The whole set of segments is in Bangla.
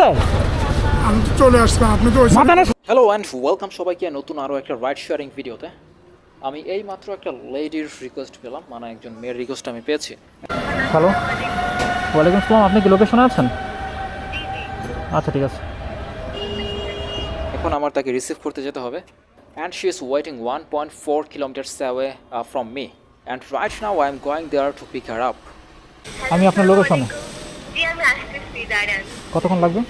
দেয়? আমি তো চলে আসলাম আপনি তো ওই মাথা না হ্যালো অ্যান্ড ওয়েলকাম সবাইকে নতুন আরও একটা রাইড শেয়ারিং ভিডিওতে আমি এই মাত্র একটা লেডির রিকোয়েস্ট পেলাম মানে একজন মেয়ের রিকোয়েস্ট আমি পেয়েছি। হ্যালো ওয়ালাইকুম আসসালাম আপনি কি লোকেশনে আছেন? আচ্ছা ঠিক আছে। এখন আমার তাকে রিসিভ করতে যেতে হবে। And she is waiting one point four kilometers away from me and right now I am going there to pick her up আমি আপনার লোকেশনে জি আমি আসতেছি দাঁড়ান। কতক্ষণ লাগবে?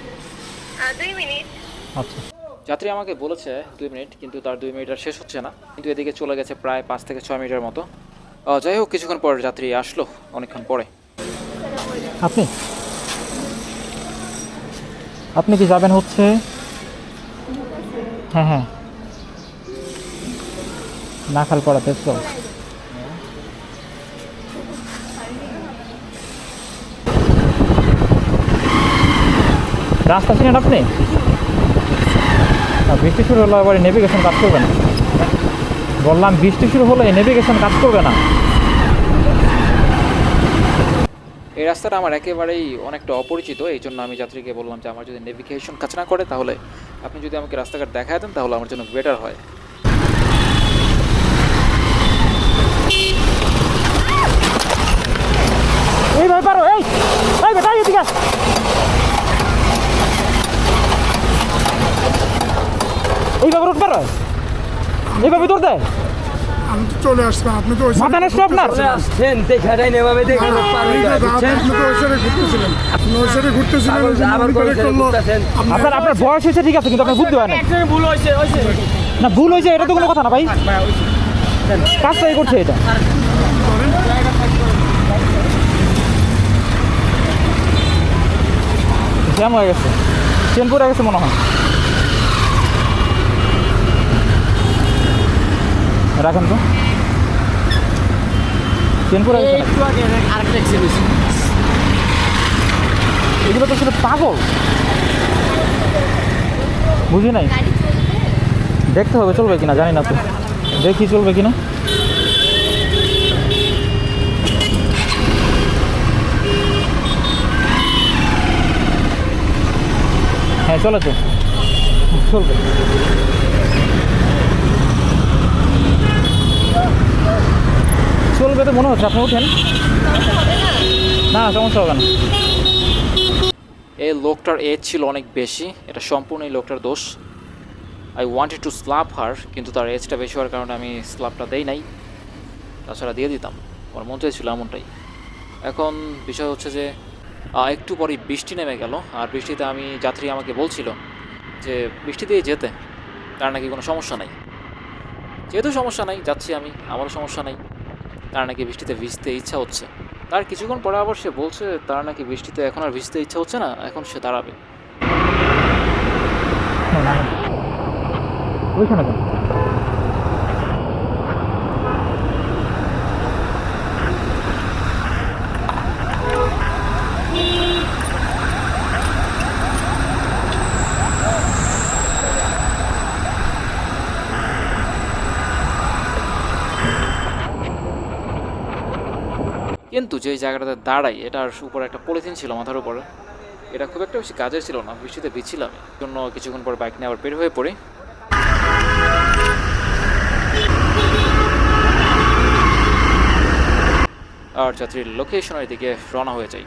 দুই মিনিট। আচ্ছা। যাত্রী আমাকে বলেছে দুই মিনিট কিন্তু তার দুই মিনিট আর শেষ হচ্ছে না। কিন্তু এদিকে চলে গেছে প্রায় পাঁচ থেকে ছয় মিনিটের মতো। যাই হোক কিছুক্ষণ পর যাত্রী আসলো অনেকক্ষণ পরে। আপনি? আপনি কি যাবেন হচ্ছে? হ্যাঁ হ্যাঁ। নাখাল পড়া তেজগাঁও রাস্তা চিনেন আপনি? বৃষ্টি শুরু হলে এবারে নেভিগেশন কাজ করবে না। বললাম, বৃষ্টি শুরু হলে নেভিগেশন কাজ করবে না। এই রাস্তাটা আমার একেবারেই অনেকটা অপরিচিত, এই জন্য আমি যাত্রীকে বললাম যে, আমার যদি নেভিগেশন কাজ না করে, তাহলে আপনি যদি আমাকে রাস্তাঘাট দেখায় দেন তাহলে আমার জন্য বেটার হয় এই ভাই পারো এই এই বেটা এই এদিকে আস। এইভাবে রোড পারো এইভাবে তোর দেয়? আমি তো চলে আসলাম আপনি তো মাথা নষ্ট আপনার? আসছেন পার? আপনি তো ওই সাইডে ঘুরতেছিলেন। আপনি ওই সাইডে ঘুরতেছিলেন আপনার আপনার বয়স হয়েছে ঠিক আছে কিন্তু আপনার বুদ্ধি হয় না ভুল হয়েছে, হয়েছে। না ভুল হয়েছে এটা তো কোনো কথা না ভাই। কাজটাই করছে এটা। জ্যাম হয়ে গেছে। ট্রেন পড়ে গেছে মনে হয়। রাখেন তো। আরেকটা এগুলো তো শুধু পাগল। বুঝি নাই? দেখতে হবে চলবে কিনা জানি না তো। দেখি চলবে কিনা। হ্যাঁ চলে তো চলবে। চলবে তো মনে হচ্ছে, আপনি উঠেন। না, সমস্যা হবে না। এই লোকটার এজ ছিল অনেক বেশি, এটা সম্পূর্ণ এই লোকটার দোষ। I wanted to slap her কিন্তু তার এজটা বেশি হওয়ার কারণে আমি স্লাপটা দেই নাই। তাছাড়া দিয়ে দিতাম, আমার মন চাইছিল এমনটাই। এখন বিষয় হচ্ছে যে একটু পরেই বৃষ্টি নেমে গেল, আর বৃষ্টিতে আমি যাত্রী আমাকে বলছিল যে, বৃষ্টি দিয়ে যেতে, তার নাকি কোনো সমস্যা নাই? যেহেতু সমস্যা নাই, যাচ্ছি আমি, আমারও সমস্যা নাই। তার নাকি বৃষ্টিতে ভিজতে ইচ্ছা হচ্ছে। তার কিছুক্ষণ পরে আবার সে বলছে, তারা নাকি বৃষ্টিতে এখন আর ভিজতে ইচ্ছা হচ্ছে না, এখন সে দাঁড়াবে। ওইখানে কেন কিন্তু যে জায়গাটাতে দাঁড়াই এটার উপরে একটা পলিথিন ছিল মাথার উপরে। এটা খুব একটা বেশি কাজের ছিল না, বৃষ্টিতে ভিজছিলাম। জন্য কিছুক্ষণ পর বাইক নিয়ে আবার বের হয়ে পড়ি। আর যাত্রীর লোকেশনের দিকে রওনা হয়ে যাই।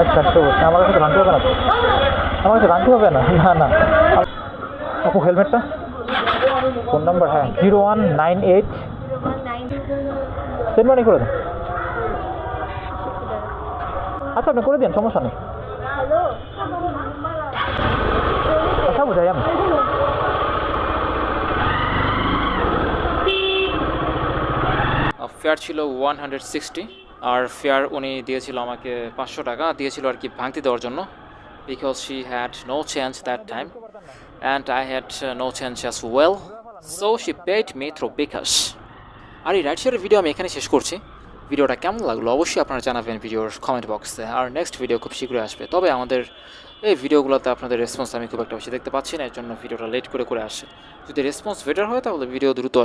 আচ্ছা তো আমার কাছে হবে না আমার কাছে হবে না না হেলমেটটা ফোন নাম্বার হ্যাঁ zero one nine eight send money করে দেন আচ্ছা আপনি করে দিন সমস্যা নেই। আচ্ছা বুঝাই আমি। ফেয়ার ছিল ওয়ান হান্ড্রেড সিক্সটি আর ফেয়ার উনি দিয়েছিল আমাকে পাঁচশো টাকা, দিয়েছিল আর কি ভাঙতি দেওয়ার জন্য because she had no change that time and I had no change as well so she paid me through bKash আর এই রাইড শেয়ারের ভিডিও আমি এখানে শেষ করছি। ভিডিওটা কেমন লাগল অবশ্যই আপনারা জানাবেন ভিডিওর কমেন্ট বক্সে আর নেক্সট ভিডিও খুব শীঘ্রই আসবে। তবে আমাদের এই ভিডিওগুলোতে আপনাদের রেসপন্স আমি খুব একটা বেশি দেখতে পাচ্ছি না, এর জন্য ভিডিওটা লেট করে করে আসে যদি রেসপন্স বেটার হয় তাহলে ভিডিও দ্রুত আসবে।